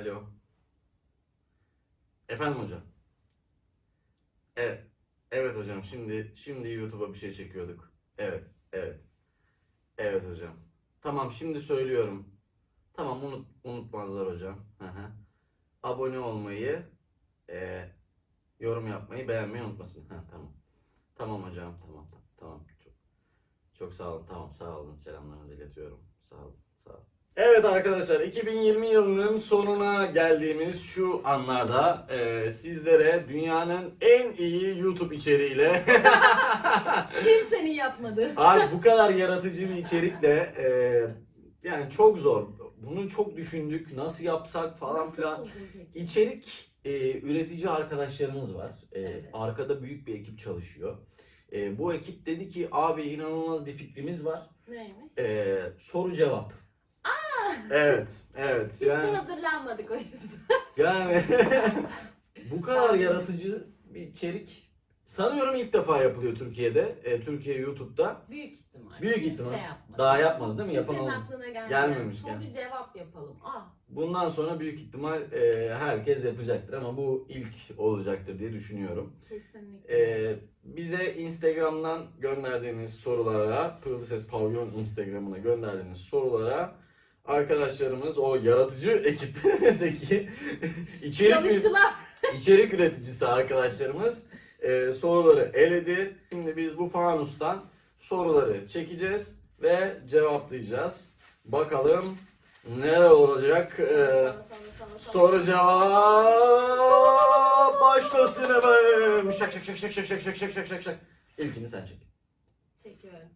Alo. Efendim hocam. Evet. Evet hocam. Şimdi şimdi YouTube'a bir şey çekiyorduk. Evet. Evet. Evet hocam. Tamam şimdi söylüyorum. Tamam unut, unutmazlar hocam. Abone olmayı, e, yorum yapmayı, beğenmeyi unutmasın. Ha, tamam. Tamam hocam. Tamam. tamam. Çok, çok sağ olun. Tamam sağ olun. Selamlarınızı iletiyorum. Sağ olun. Sağ olun. Evet arkadaşlar 2020 yılının sonuna geldiğimiz şu anlarda e, sizlere dünyanın en iyi YouTube içeriğiyle Kimsenin yapmadı. Abi bu kadar yaratıcı bir içerikle e, yani çok zor. Bunu çok düşündük. Nasıl yapsak falan Nasıl filan. peki? İçerik e, üretici arkadaşlarımız var. E, Evet. Arkada büyük bir ekip çalışıyor. E, bu ekip dedi ki abi inanılmaz bir fikrimiz var. Neymiş? E, soru cevap. Evet, evet. Hiç de Yani, hazırlanmadık o yüzden. yani bu kadar yaratıcı bir içerik sanıyorum ilk defa yapılıyor Türkiye'de. E, Türkiye YouTube'da. Büyük ihtimal. Büyük Kimse ihtimal. yapmadı. Daha yapmadı değil mi? Yapan Kimsenin olmadı. aklına gelmedi. Gelmemiş Soru yani. cevap yapalım. Ah. Bundan sonra büyük ihtimal e, herkes yapacaktır ama bu ilk olacaktır diye düşünüyorum. Kesinlikle. E, bize Instagram'dan gönderdiğiniz sorulara, Pırıl Ses Pavyon Instagram'ına gönderdiğiniz sorulara arkadaşlarımız o yaratıcı ekipteki içerik, Çalıştılar. içerik üreticisi arkadaşlarımız e, soruları eledi. Şimdi biz bu fanustan soruları çekeceğiz ve cevaplayacağız. Bakalım neler olacak. E. Soru cevap başlasın efendim. Şak şak şak şak şak şak şak şak şak şak. İlkini sen çek. Çekiyorum.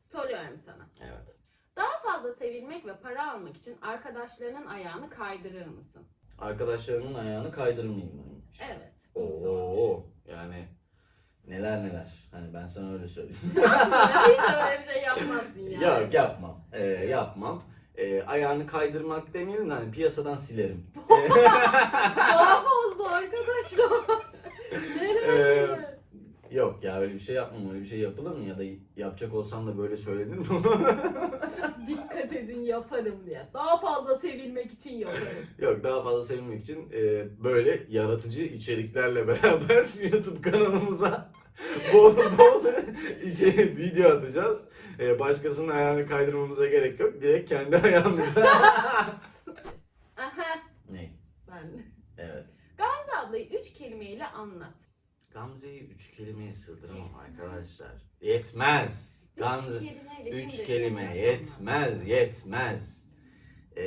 Soruyorum sana. Evet. Daha fazla sevilmek ve para almak için arkadaşlarının ayağını kaydırır mısın? Arkadaşlarımın ayağını kaydırmayayım mı? Evet. bunu sormuş. Oo yani neler neler. Hani ben sana öyle söyleyeyim. Hiç öyle bir şey yapmazsın yani. Yok yapmam. Ee, yapmam. Ee, ayağını kaydırmak demeyelim de hani piyasadan silerim. Daha fazla arkadaşlar. Nereye? Ee, Yok ya öyle bir şey yapmam. Öyle bir şey yapılır mı? Ya da yapacak olsam da böyle söylenir mi? Dikkat edin yaparım diye. Daha fazla sevilmek için yaparım. Yok daha fazla sevilmek için e, böyle yaratıcı içeriklerle beraber YouTube kanalımıza bol bol içerik video atacağız. E, başkasının ayağını kaydırmamıza gerek yok. Direkt kendi ayağımıza. Aha ne? ben. Evet. Gamze ablayı üç kelimeyle anlat. Gamze'yi üç kelimeye sığdıramam arkadaşlar. Yetmez. Üç Gamze kelimeyle üç şimdi kelime yetmez yetmez. E,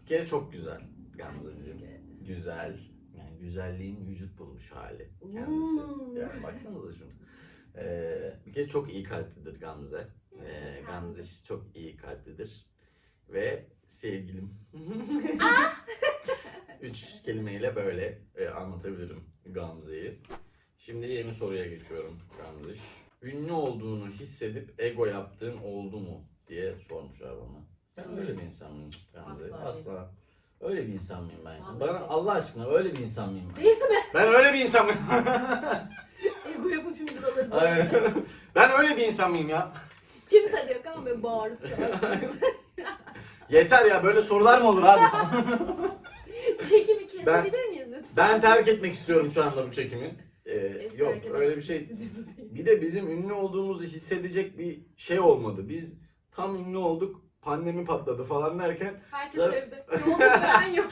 bir kere çok güzel. Teşekkür güzel. Yani güzelliğin vücut bulmuş hali kendisi. Hmm. Yani baksanıza şunu. Ee, bir kere çok iyi kalplidir Gamze. Ee, Gamze çok iyi kalplidir. Ve sevgilim. Üç kelimeyle böyle e, anlatabilirim Gamze'yi. Şimdi yeni soruya geçiyorum Gamze. Ünlü olduğunu hissedip ego yaptığın oldu mu diye sormuşlar bana. Ben öyle bir insan mıyım Gamze? Asla Asla. Öyle bir insan mıyım ben? Vallahi Bana. Allah aşkına öyle bir insan mıyım ben? Değilse mi? Ben öyle bir insan mıyım? Ego yapıp şimdi alırım. Aynen. ben öyle bir insan mıyım ya? Kimse diyor ama böyle bağırıp çağırıyor. Yeter ya böyle sorular mı olur abi? Çekimi kesebilir miyiz lütfen? ben terk etmek istiyorum şu anda bu çekimi. Ee, Evet, yok terk öyle bir şey. Bir de bizim ünlü olduğumuzu hissedecek bir şey olmadı. Biz tam ünlü olduk. Pandemi patladı falan derken Herkes Ben- evde. Yolda gören yok.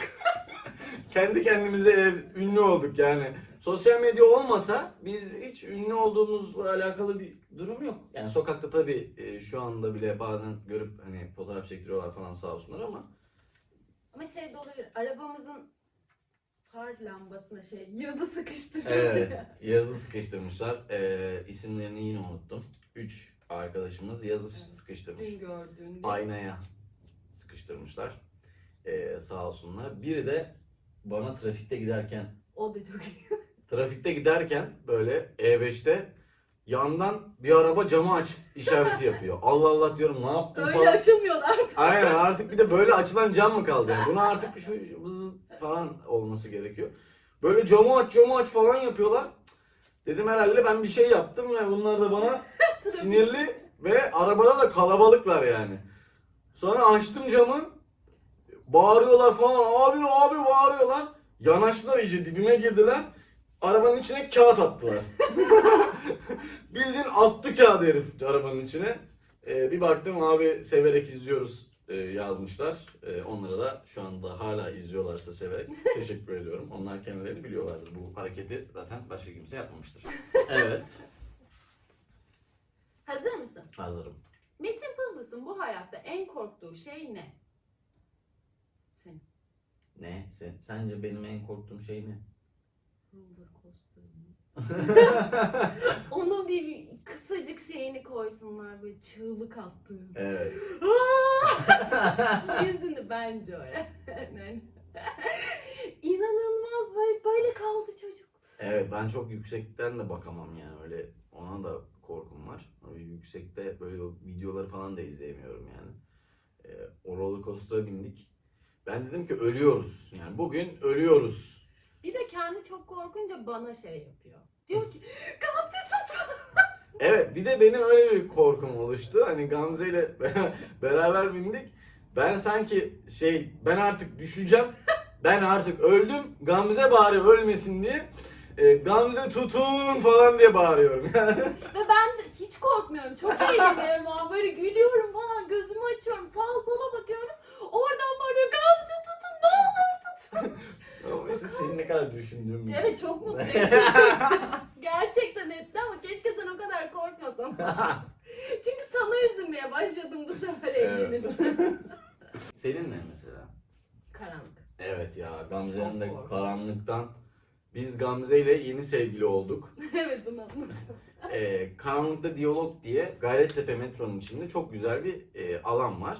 kendi kendimize ev, ünlü olduk yani. Sosyal medya olmasa biz hiç ünlü olduğumuzla alakalı bir durum yok. Yani sokakta tabii e, şu anda bile bazen görüp hani fotoğraf çektiriyorlar falan sağ olsunlar ama Ama şey de olabilir. Arabamızın far lambasına şey yazı sıkıştırıldı. Evet, yazı sıkıştırmışlar. Ee, isimlerini yine unuttum. Üç arkadaşımız yazı sıkıştırmış. Dün gördüğün. Aynaya sıkıştırmışlar. Ee, sağ olsunlar. Biri de bana trafikte giderken, O da çok iyi. trafikte giderken böyle E5'te yandan bir araba camı aç işareti yapıyor. Allah Allah diyorum ne yaptım Öyle falan. açılmıyor artık. Aynen artık bir de böyle açılan cam mı kaldı? Yani buna artık şu vız falan olması gerekiyor. Böyle camı aç camı aç falan yapıyorlar. Dedim herhalde ben bir şey yaptım ve bunlar da bana sinirli ve arabada da kalabalıklar yani. Sonra açtım camı. Bağırıyorlar falan. Abi abi bağırıyorlar. Yanaştılar iyice dibime girdiler. Arabanın içine kağıt attılar. Bildiğin attı kağıdı herif arabanın içine. Ee, bir baktım abi severek izliyoruz e, yazmışlar. E, onlara da şu anda hala izliyorlarsa severek teşekkür ediyorum. Onlar kendileri biliyorlardır. Bu hareketi zaten başka kimse yapmamıştır. Evet. Hazır mısın? Hazırım. Metin Pıhlıs'ın bu hayatta en korktuğu şey ne? Senin. Ne? Sen, sence benim en korktuğum şey ne? Roller coaster? Onu bir kısacık şeyini koysunlar böyle çığlık attığın. evet. Yüzünü bence oraya. Yani. İnanılmaz böyle, böyle kaldı çocuk. Evet ben çok yüksekten de bakamam yani öyle ona da korkum var. Öyle yüksekte böyle videoları falan da izleyemiyorum yani. Ee, o roller coaster'a bindik. Ben dedim ki ölüyoruz. Yani bugün ölüyoruz. Bir de kendi çok korkunca bana şey yapıyor. Diyor ki Gamze tut. Evet bir de benim öyle bir korkum oluştu. Hani Gamze ile beraber bindik. Ben sanki şey ben artık düşeceğim. Ben artık öldüm. Gamze bari ölmesin diye. e, Gamze tutun falan diye bağırıyorum yani. Ve ben hiç korkmuyorum. Çok eğleniyorum ama böyle gülüyorum falan. Gözümü açıyorum. Sağa sola bakıyorum. Oradan bağırıyor. Gamze tutun ne olur tutun. Ama işte senin ne kadar düşündüğüm gibi. Evet çok mutluyum. Gerçekten etti ama keşke sen o kadar korkmasan. Çünkü sana üzülmeye başladım bu sefer evlenince. Senin ne mesela? Karanlık. Evet ya Gamze'nin de korkunç. karanlıktan. Biz Gamze ile yeni sevgili olduk. evet bunu anladım. Ee, Karanlıkta Diyalog diye Gayrettepe metronun içinde çok güzel bir e, alan var.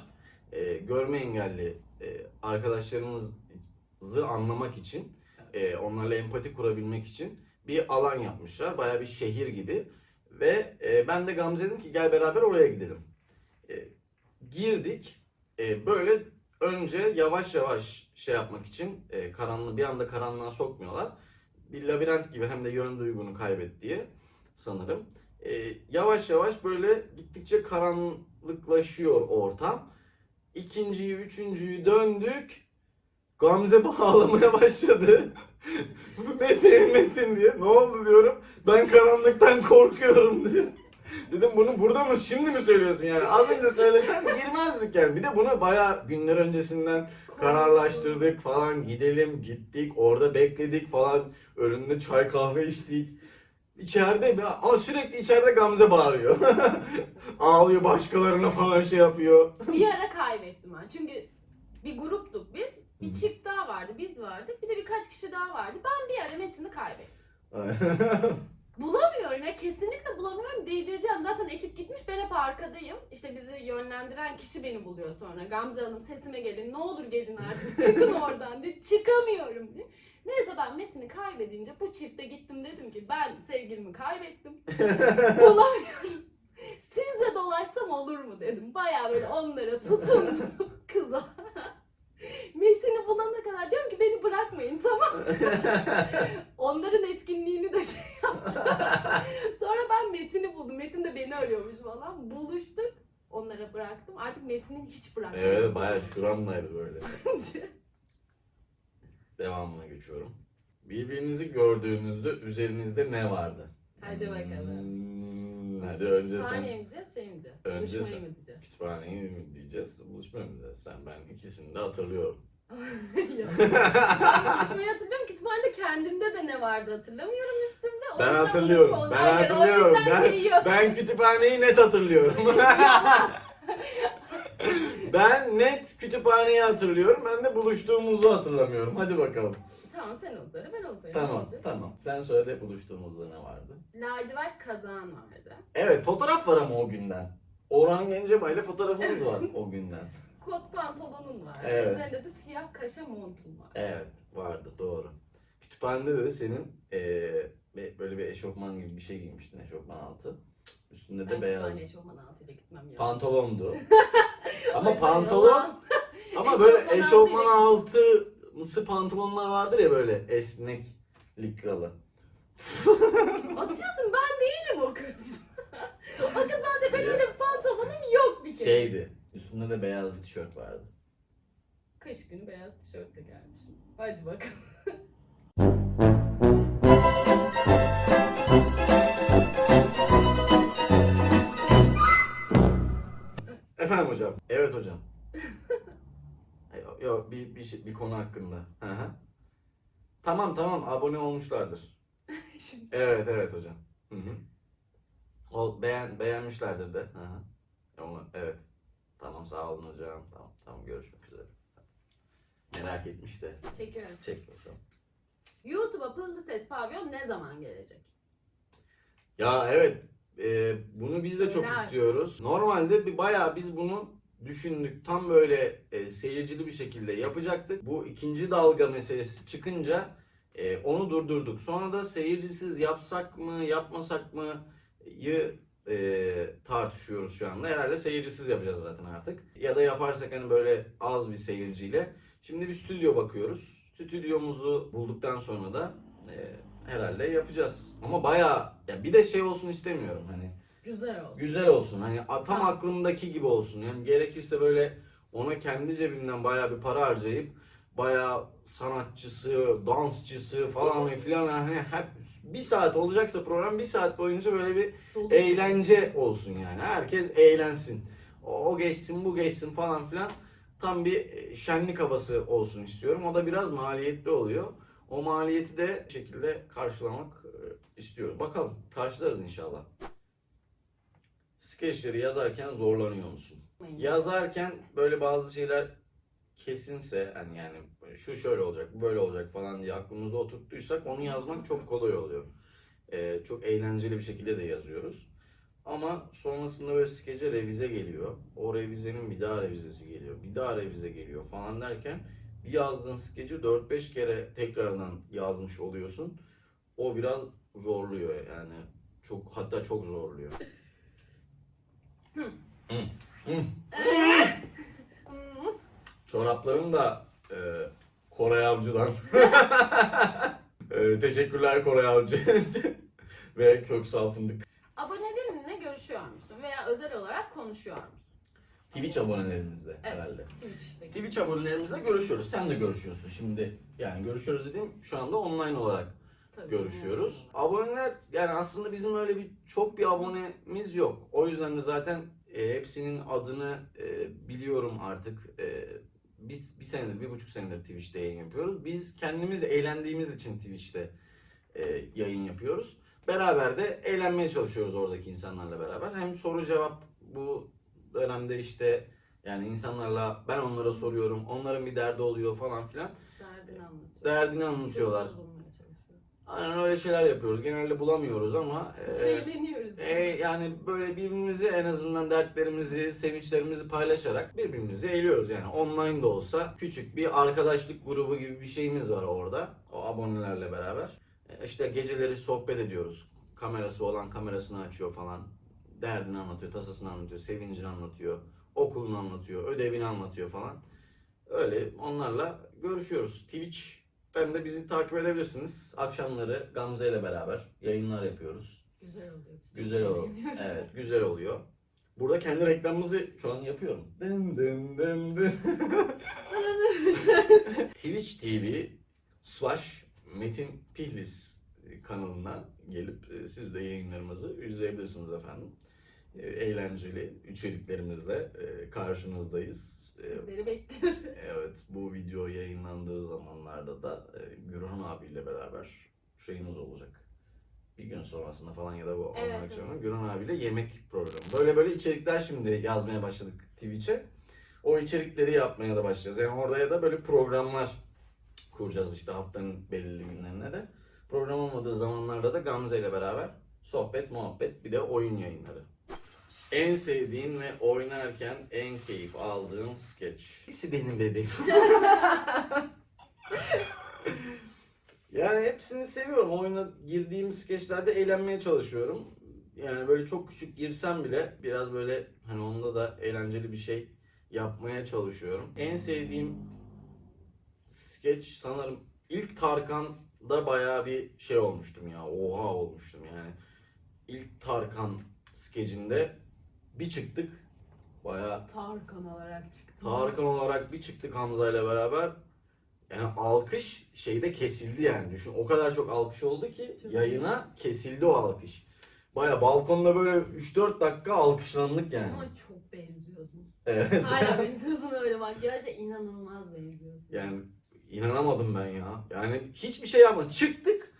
E, görme engelli e, arkadaşlarımızı anlamak için, e, onlarla empati kurabilmek için bir alan yapmışlar. Baya bir şehir gibi. Ve e, ben de Gamze dedim ki gel beraber oraya gidelim. E, girdik. E, böyle önce yavaş yavaş şey yapmak için e, karanlığı bir anda karanlığa sokmuyorlar. Bir labirent gibi hem de yön duygunu kaybet diye sanırım. E, yavaş yavaş böyle gittikçe karanlıklaşıyor ortam. İkinciyi, üçüncüyü döndük. Gamze ağlamaya başladı. Metin, Metin diye. Ne oldu diyorum. Ben karanlıktan korkuyorum diyor. Dedim bunu burada mı şimdi mi söylüyorsun yani? Az önce söylesen girmezdik yani. Bir de bunu bayağı günler öncesinden kararlaştırdık falan. Gidelim gittik orada bekledik falan. Önünde çay kahve içtik. İçeride ama sürekli içeride Gamze bağırıyor. Ağlıyor başkalarına falan şey yapıyor. Bir ara kaybettim ben. Çünkü bir gruptuk biz. Bir çift daha vardı, biz vardık. Bir de birkaç kişi daha vardı. Ben bir ara Metin'i kaybettim. Bulamıyorum ya kesinlikle bulamıyorum değdireceğim. Zaten ekip gitmiş ben hep arkadayım. İşte bizi yönlendiren kişi beni buluyor sonra. Gamze Hanım sesime gelin ne olur gelin artık çıkın oradan diye. Çıkamıyorum diye. Neyse ben Metin'i kaybedince bu çifte gittim dedim ki ben sevgilimi kaybettim. Bulamıyorum. Sizle dolaşsam olur mu dedim. Baya böyle onlara tutundum kıza. Metin'i bulana kadar diyorum ki beni bırakmayın tamam. Onların etkinliğini de şey yaptım. Sonra ben Metin'i buldum. Metin de beni arıyormuş falan. Buluştuk. Onlara bıraktım. Artık Metin'i hiç bırakmadım. evet bayağı şuramdaydı böyle. Devamına geçiyorum. Birbirinizi gördüğünüzde üzerinizde ne vardı? Hadi bakalım. Hmm, hadi önce sen Kütüphaneye mi gideceğiz, şey mi diyeceğiz? Önce Buluşmaya sen. mı gideceğiz? kütüphaneyi mi diyeceğiz, buluşmaya mı diyeceğiz? Sen ben ikisini de hatırlıyorum. Ben buluşmayı hatırlıyorum. Kütüphanede kendimde de ne vardı hatırlamıyorum üstümde. O Ben yüzden hatırlıyorum, bunu ben o hatırlıyorum. yüzden Ben- şey yok. Ben kütüphaneyi net hatırlıyorum. ben net kütüphaneyi hatırlıyorum. Ben de buluştuğumuzu hatırlamıyorum. Hadi bakalım. Tamam sen onu söyle ben söyleyeyim. Ne Tamam, olacak? tamam. Sen söyle buluştuğumuzda ne vardı? Lacivert kazan vardı. Evet, fotoğraf var ama o günden. Orhan Gencebay ile fotoğrafımız var o günden. Kot pantolonun vardı. Evet. Üzerinde de siyah kaşa montun var. Evet, vardı doğru. Kütüphanede de senin eee, böyle bir eşofman gibi bir şey giymiştin, eşofman altı. Üstünde de Ben beyaz kütüphane eşofman altıyla gitmem ya. pantolondu. Ama pantolon ama böyle Eşofman eşofman altı mısı pantolonlar vardır ya böyle esnek likralı. Atıyorsun ben değilim o kız. o kız bende benim öyle bir pantolonum yok bir kere. Şeydi. Üstünde de beyaz bir tişört vardı. Kış günü beyaz tişörtle gelmişim. Hadi bakalım. Efendim hocam. Evet hocam. Yok yo, bir, bir, şey- bir konu hakkında. Hı hı. Tamam tamam abone olmuşlardır. Şimdi Evet evet hocam. Hı hı. O beğen beğenmişlerdir de. Hı hı. Onu, evet. Tamam sağ olun hocam. Tamam tamam görüşmek üzere. Merak etmiş de. çekiyorum. Çek bakalım. YouTube'a Pıllı Ses Pavyon ne zaman gelecek? Ya evet. e, bunu biz de çok Helal. istiyoruz. Normalde bir bayağı biz bunu düşündük. Tam böyle e, seyircili bir şekilde yapacaktık. Bu ikinci dalga meselesi çıkınca e, onu durdurduk. Sonra da seyircisiz yapsak mı, yapmasak mı yı e, tartışıyoruz şu anda. Herhalde seyircisiz yapacağız zaten artık. Ya da yaparsak hani böyle az bir seyirciyle. Şimdi bir stüdyo bakıyoruz. Stüdyomuzu bulduktan sonra da e, herhalde yapacağız. Ama bayağı ya bir de şey olsun istemiyorum hani Güzel olsun. güzel olsun. Hani a- tam Tamam. aklımdaki gibi olsun. Yani gerekirse böyle ona kendi cebimden bayağı bir para harcayıp bayağı sanatçısı, dansçısı falan filan hani hep bir saat olacaksa program bir saat boyunca böyle bir Dolu. eğlence olsun yani. Herkes eğlensin. O, o geçsin, bu geçsin falan filan. Tam bir e, şenlik havası olsun istiyorum. O da biraz maliyetli oluyor. O maliyeti de şekilde karşılamak e, istiyorum. Bakalım karşılarız inşallah. Skeçleri yazarken zorlanıyor musun? Yazarken böyle bazı şeyler kesinse hani yani şu şöyle olacak, bu böyle olacak falan diye aklımızda oturttuysak onu yazmak çok kolay oluyor. Ee, çok eğlenceli bir şekilde de yazıyoruz. Ama sonrasında böyle skece revize geliyor. O revizenin bir daha revizesi geliyor. Bir daha revize geliyor falan derken bir yazdığın skeci 4-5 kere tekrardan yazmış oluyorsun. O biraz zorluyor yani. Çok hatta çok zorluyor. Ee, Çoraplarım da e, Koray Avcı'dan. E, teşekkürler Koray Avcı. Ve Köksal Fındık. Abonelerinle görüşüyor musun? Veya özel olarak konuşuyor musun? Twitch abonelerimizle herhalde. Twitch'te. Twitch abonelerimizle görüşüyoruz. Sen de görüşüyorsun şimdi. Yani görüşüyoruz dediğim şu anda online olarak Tabii. görüşüyoruz. Aboneler yani aslında bizim öyle bir çok bir abonemiz yok. O yüzden de zaten e, hepsinin adını e, biliyorum artık. E, biz bir senedir, bir buçuk senedir Twitch'te yayın yapıyoruz. Biz kendimiz eğlendiğimiz için Twitch'te e, yayın yapıyoruz. Beraber de eğlenmeye çalışıyoruz oradaki insanlarla beraber. Hem soru cevap bu dönemde işte yani insanlarla ben onlara soruyorum. Onların bir derdi oluyor falan filan. Derdini anlatıyor. Derdini anlatıyorlar. Aynen öyle şeyler yapıyoruz. Genelde bulamıyoruz ama e, Eğleniyoruz. e, yani böyle birbirimizi en azından dertlerimizi, sevinçlerimizi paylaşarak birbirimizi eğliyoruz yani. Online de olsa küçük bir arkadaşlık grubu gibi bir şeyimiz var orada. O abonelerle beraber. E, işte geceleri sohbet ediyoruz. Kamerası olan kamerasını açıyor falan. Derdini anlatıyor, tasasını anlatıyor, sevincini anlatıyor, okulunu anlatıyor, ödevini anlatıyor falan. Öyle onlarla görüşüyoruz. Twitch ben de bizi takip edebilirsiniz. Akşamları Gamze ile beraber yayınlar yapıyoruz. Güzel oluyor. Biz Güzel oluyor. Evet, güzel oluyor. Burada kendi reklamımızı şu an yapıyorum. Dın dın dın dın. Twitch TV slash Metin Pihlis kanalına gelip e, siz de yayınlarımızı izleyebilirsiniz efendim. E, Eğlenceli içeriklerimizle e, karşınızdayız. E, Sizleri bekliyoruz. Evet, bu video yayınlandığı zamanlarda da e, Gürhan abiyle beraber şeyimiz olacak. Bir gün sonrasında falan ya da bu Evet, evet. Gürhan abiyle yemek programı. Böyle böyle içerikler şimdi yazmaya başladık Twitch'e. O içerikleri yapmaya da başlayacağız. Yani oraya da böyle programlar kuracağız işte haftanın belirli günlerine de. Program olmadığı zamanlarda da Gamze ile beraber sohbet, muhabbet bir de oyun yayınları. En sevdiğin ve oynarken en keyif aldığın skeç. Hepsi benim bebeğim. yani hepsini seviyorum. Oyuna girdiğim skeçlerde eğlenmeye çalışıyorum. Yani böyle çok küçük girsem bile biraz böyle hani onda da eğlenceli bir şey yapmaya çalışıyorum. En sevdiğim skeç sanırım ilk Tarkan'da bayağı bir şey olmuştum ya. Oha olmuştum yani. İlk Tarkan skecinde bir çıktık. Bayağı Tarkan olarak çıktı. Tarkan olarak bir çıktık Hamza ile beraber. Yani alkış şeyde kesildi yani. Düşün o kadar çok alkış oldu ki Çok yayına kesildi o alkış. Baya balkonda böyle 3-4 dakika alkışlandık yani. Ama çok benziyorsun. Evet. Hala benziyorsun öyle bak. Gerçekten inanılmaz benziyorsun. Yani inanamadım ben ya. Yani hiçbir şey yapmadım. Çıktık.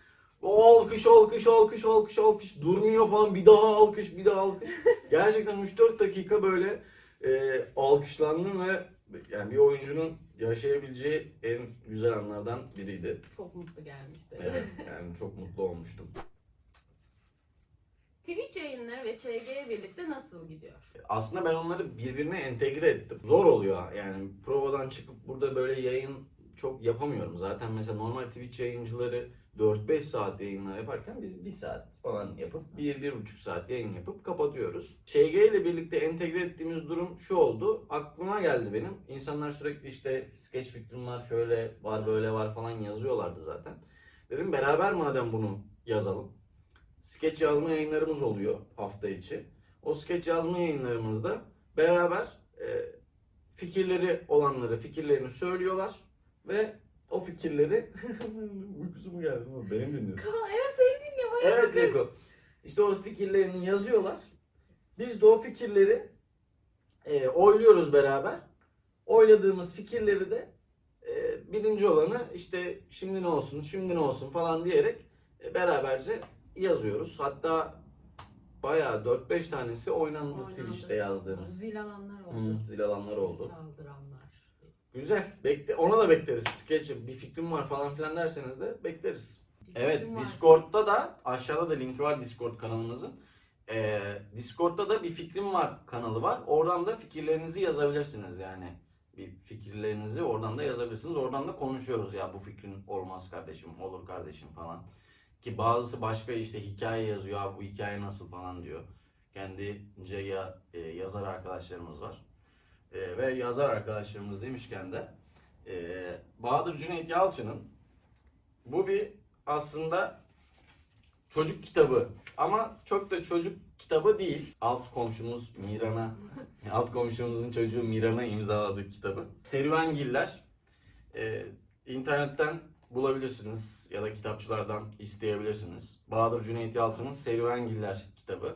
Alkış, alkış, alkış, alkış, alkış. Durmuyor falan. Bir daha alkış, bir daha alkış. Gerçekten 3-4 dakika böyle e, alkışlandım ve yani bir oyuncunun yaşayabileceği en güzel anlardan biriydi. Çok mutlu gelmişti. Evet, yani çok mutlu olmuştum. Twitch yayınları ve ÇG birlikte nasıl gidiyor? Aslında ben onları birbirine entegre ettim. Zor oluyor yani provadan çıkıp burada böyle yayın çok yapamıyorum. Zaten mesela normal Twitch yayıncıları 4-5 saat yayınlar yaparken biz 1 saat falan yapıp 1-1,5 saat yayın yapıp kapatıyoruz. ÇG ile birlikte entegre ettiğimiz durum şu oldu. Aklıma geldi benim. İnsanlar sürekli işte sketch fikrim var, şöyle var, böyle var falan yazıyorlardı zaten. Dedim beraber madem bunu yazalım. Sketch yazma yayınlarımız oluyor hafta içi. O sketch yazma yayınlarımızda beraber e, fikirleri olanları fikirlerini söylüyorlar ve o fikirleri uykusu mu geldi mi? Benim dinliyorsun. Kaan, evet seni dinliyorum. Evet Ceko. İşte o fikirlerini yazıyorlar. Biz de o fikirleri e, oyluyoruz beraber. Oyladığımız fikirleri de e, birinci olanı işte şimdi ne olsun, şimdi ne olsun falan diyerek e, beraberce yazıyoruz. Hatta bayağı 4-5 tanesi oynandı. Twitch'te yazdığımız. Zil alanlar oldu. Hı, zil alanlar oldu. Çaldıranlar. Güzel. Bekle, ona da bekleriz. Sketch bir fikrim var falan filan derseniz de bekleriz. Evet, var. Discord'da da aşağıda da linki var Discord kanalımızın. Ee, Discord'da da bir fikrim var kanalı var. Oradan da fikirlerinizi yazabilirsiniz yani. Bir fikirlerinizi oradan da yazabilirsiniz. Oradan da konuşuyoruz ya bu fikrin olmaz kardeşim, olur kardeşim falan. Ki bazısı başka işte hikaye yazıyor, abi bu hikaye nasıl falan diyor. Kendince ya, e, yazar arkadaşlarımız var. E, ve yazar arkadaşlarımız demişken de e, Bahadır Cüneyt Yalçın'ın bu bir aslında çocuk kitabı ama çok da çocuk kitabı değil. Alt komşumuz Miran'a, alt komşumuzun çocuğu Miran'a imzaladığı kitabı. Serüvengiller. Ee, internetten bulabilirsiniz ya da kitapçılardan isteyebilirsiniz. Bahadır Cüneyt Yalçın'ın Serüvengiller kitabı.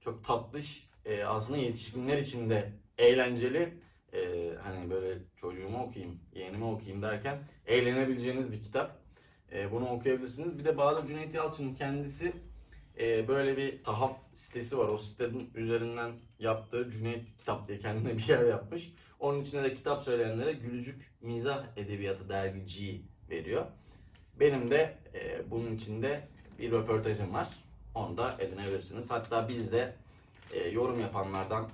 Çok tatlış, e, aslında yetişkinler için de eğlenceli. E, hani böyle çocuğumu okuyayım, yeğenimi okuyayım derken eğlenebileceğiniz bir kitap. E, bunu okuyabilirsiniz. Bir de Bahadır Cüneyt Yalçın'ın kendisi e, böyle bir sahaf sitesi var. O sitenin üzerinden yaptığı Cüneyt Kitap diye kendine bir yer yapmış. Onun içine de kitap söyleyenlere Gülücük Mizah Edebiyatı dergiciyi veriyor. Benim de e, bunun içinde bir röportajım var. Onu da edinebilirsiniz. Hatta biz de e, yorum yapanlardan.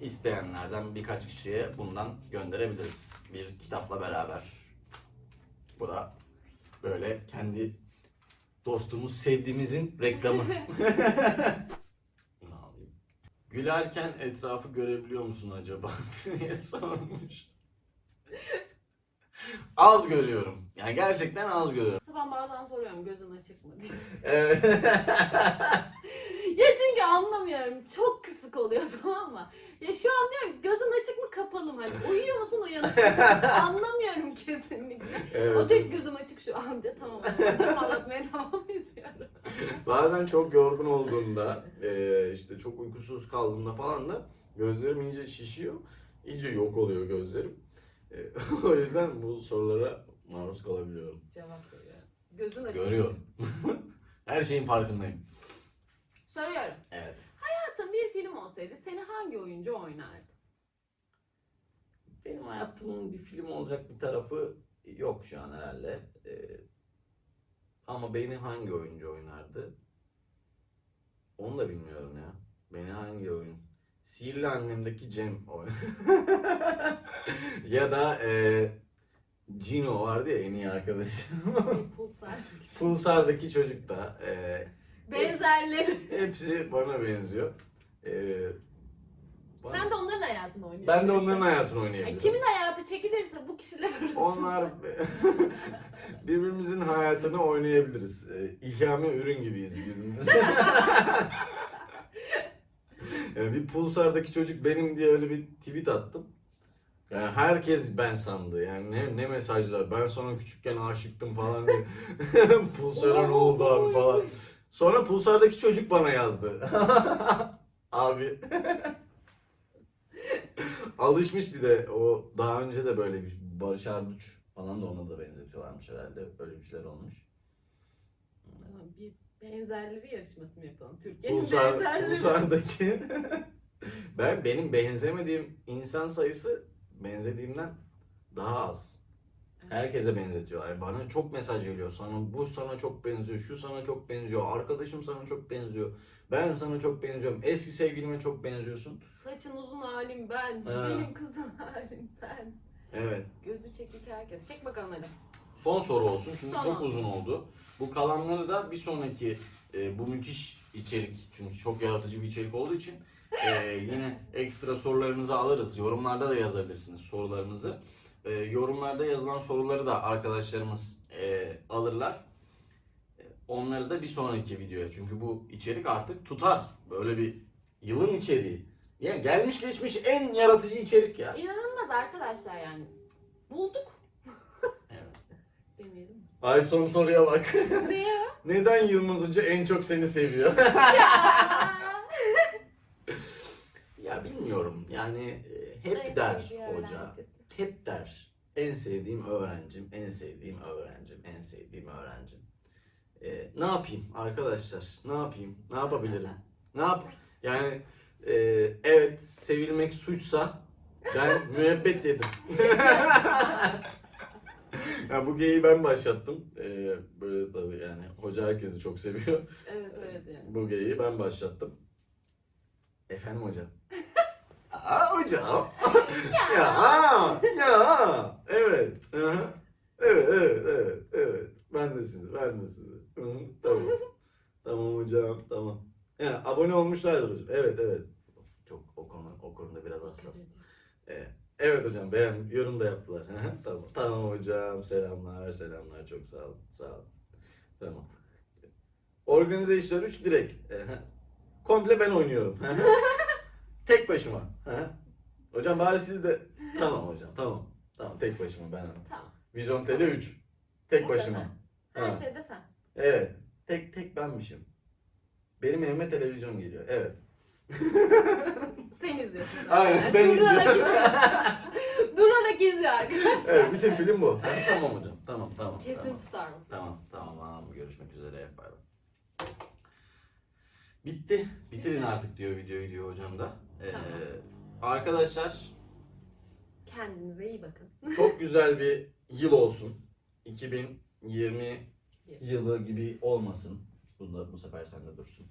İsteyenlerden birkaç kişiye bundan gönderebiliriz. Bir kitapla beraber. Bu da böyle kendi dostumuz, sevdiğimizin reklamı. Bunu alayım. Gülerken etrafı görebiliyor musun acaba diye sormuş. az görüyorum. Yani gerçekten az görüyorum. Ben bazen soruyorum gözün açık mı diye. Evet. çünkü anlamıyorum. Çok kısık oluyor tamam mı? Ya şu an diyorum gözün açık mı kapalı mı? Hani uyuyor musun uyanık mısın? Anlamıyorum kesinlikle. evet. O tek gözüm açık şu an diye tamam. Anlatmaya devam ediyorum. Bazen çok yorgun olduğumda, eee, işte çok uykusuz kaldığımda falan da gözlerim iyice şişiyor. İyice yok oluyor gözlerim. Eee, o yüzden bu sorulara maruz kalabiliyorum. Cevap veriyorum. Gözün açık. Görüyorum. Her şeyin farkındayım. Soruyorum. Evet. Hayatın bir film olsaydı seni hangi oyuncu oynardı? Benim hayatımın bir film olacak bir tarafı yok şu an herhalde. Eee, ama beni hangi oyuncu oynardı? Onu da bilmiyorum ya. Beni hangi oyun? Sihirli Annem'deki Cem oynar. ya da eee Cino vardı ya en iyi arkadaşım. Şey, Pulsar. Pulsar'daki çocuk da. eee, Benzerleri. hepsi bana benziyor. Eee, bana- Sen de onların hayatını oynuyorsun. ben de onların hayatını Yani oynayabilirim. kimin hayatı çekilirse bu kişiler arasında. Onlar birbirimizin hayatını oynayabiliriz. Ee, İlhami ürün gibiyiz birbirimize. Yani bir Pulsar'daki çocuk benim diye öyle bir tweet attım. Yani herkes ben sandı. Yani ne, ne mesajlar. Ben sana küçükken aşıktım falan diye. Pulsar'a ne oldu abi falan. Sonra Pulsar'daki çocuk bana yazdı. abi. Alışmış bir de o daha önce de böyle bir Barış Arduç falan da ona da benzetiyorlarmış herhalde. Öyle bir şeyler olmuş. Bir benzerleri yarışması mı yapalım? Türkiye'nin Pulsar, benzerleri. Pulsar'daki ben benim benzemediğim insan sayısı benzediğimden daha az. Herkese benzetiyorlar. Bana çok mesaj geliyor. Sana bu sana çok benziyor, şu sana çok benziyor, arkadaşım sana çok benziyor. Ben sana çok benziyorum. Eski sevgilime çok benziyorsun. Saçın uzun halim ben. Ha. Benim kızın halim sen. Evet. Gözü çekik herkes. Çek bakalım hadi. Son soru olsun. Çünkü Son çok olsun. uzun oldu. Bu kalanları da bir sonraki e, bu müthiş içerik çünkü çok yaratıcı bir içerik olduğu için e, yine ekstra sorularınızı alırız. Yorumlarda da yazabilirsiniz sorularınızı. E, yorumlarda yazılan soruları da arkadaşlarımız e, alırlar. E, onları da bir sonraki videoya. Çünkü bu içerik artık tutar. Böyle bir yılın içeriği. Ya gelmiş geçmiş en yaratıcı içerik ya. İnanılmaz arkadaşlar yani. Bulduk. Evet. Demeyelim mi? Ay son soruya bak. ne ya? Neden Yılmaz Hoca en çok seni seviyor? ya bilmiyorum. Yani e, hep der hoca. Hep der. En sevdiğim öğrencim, en sevdiğim öğrencim, en sevdiğim öğrencim. E, ne yapayım arkadaşlar? Ne yapayım? Ne yapabilirim? Ne yap? Yani e, evet sevilmek suçsa ben müebbet yedim. ya bu geyi ben başlattım. E, böyle tabii yani hoca herkesi çok seviyor. Evet öyle de yani. Bu geyiği ben başlattım. Efendim hocam. Aa hocam. ya ya. Evet. Hı hı. Evet evet evet evet. Ben de sizi ben de sizi. Hı Tamam. tamam hocam tamam. Ya, abone olmuşlardır hocam. Evet evet. Çok o konu o konuda biraz hassas. Evet. Evet hocam beğen yorum da yaptılar. Tamam. Tamam hocam. Selamlar, selamlar. Çok sağ olun. Sağ olun. Tamam. Organize işler 3 direkt. Komple ben oynuyorum. Tek başıma. Hı. Hocam bari siz de Tamam hocam. Tamam. Tamam tek başıma ben. Tamam. Vizyon Tele 3. Tek O da başıma. sen. Her Ha. şeyde sen. Evet. Tek tek benmişim. Benim evime televizyon geliyor. Evet. Sen izliyorsun. Aynen, zaten. ben Durarak izliyorum. izliyorsun. Durarak izliyor arkadaşlar. Evet bütün film bu. Ha, tamam hocam. Tamam tamam. Kesin tamam. tutar. Tamam tamam görüşmek üzere bay bay. Bitti. Bitirin artık diyor videoyu diyor hocam da. Ee, Tamam. Arkadaşlar Kendinize iyi bakın. çok güzel bir yıl olsun. 2020 yılı gibi olmasın. Bu da bu sefer sende dursun.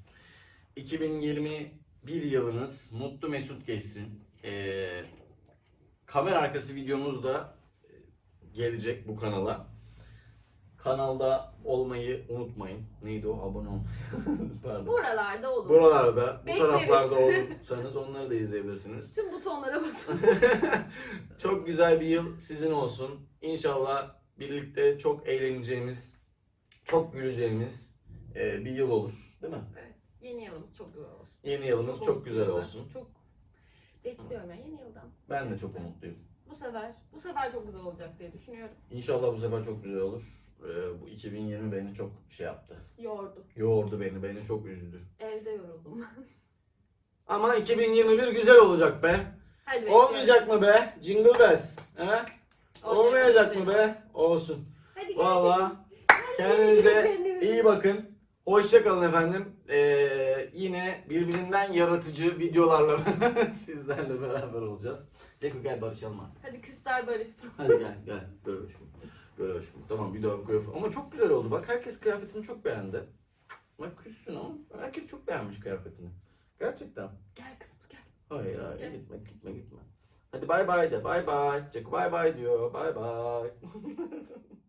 2021 yılınız mutlu mesut geçsin. Ee, kamera arkası videomuz da e, gelecek bu kanala. Kanalda olmayı unutmayın. Neydi o? Abone olmayı. Pardon. Buralarda olun. Buralarda, bu Bekleriz. taraflarda olursanız onları da izleyebilirsiniz. Tüm butonlara basın. çok güzel bir yıl sizin olsun. İnşallah birlikte çok eğleneceğimiz, çok güleceğimiz e, bir yıl olur. Değil mi? evet. Yeni yılımız çok güzel olsun. Yeni yılımız çok, güzel ben. olsun. Çok bekliyorum yani yeni yıldan. Ben de çok umutluyum. Bu sefer, bu sefer çok güzel olacak diye düşünüyorum. İnşallah bu sefer çok güzel olur. E, bu 2020 beni çok şey yaptı. Yordu. Yoğurdu beni, beni çok üzdü. Evde yoruldum. Ama 2021 güzel olacak be. Hadi bekliyorum. Olmayacak mı be? Jingle bells. He? Olmayacak mı be? Olsun. Hadi gel. Valla kendinize iyi bakın. Hoşçakalın efendim. Ee, yine birbirinden yaratıcı videolarla sizlerle beraber olacağız. Ceko gel barışalım artık. Hadi küsler barışsın. Hadi gel gel. Hoşum. Böyle hoşum. Tamam bir daha kıyafet. Ama çok güzel oldu. Bak herkes kıyafetini çok beğendi. Bak küssün ama herkes çok beğenmiş kıyafetini. Gerçekten. Gel kızım gel. Hayır hayır Gel. gitme gitme gitme. Hadi bay bay de bay bay. Ceko bay bay diyor. Bay bay.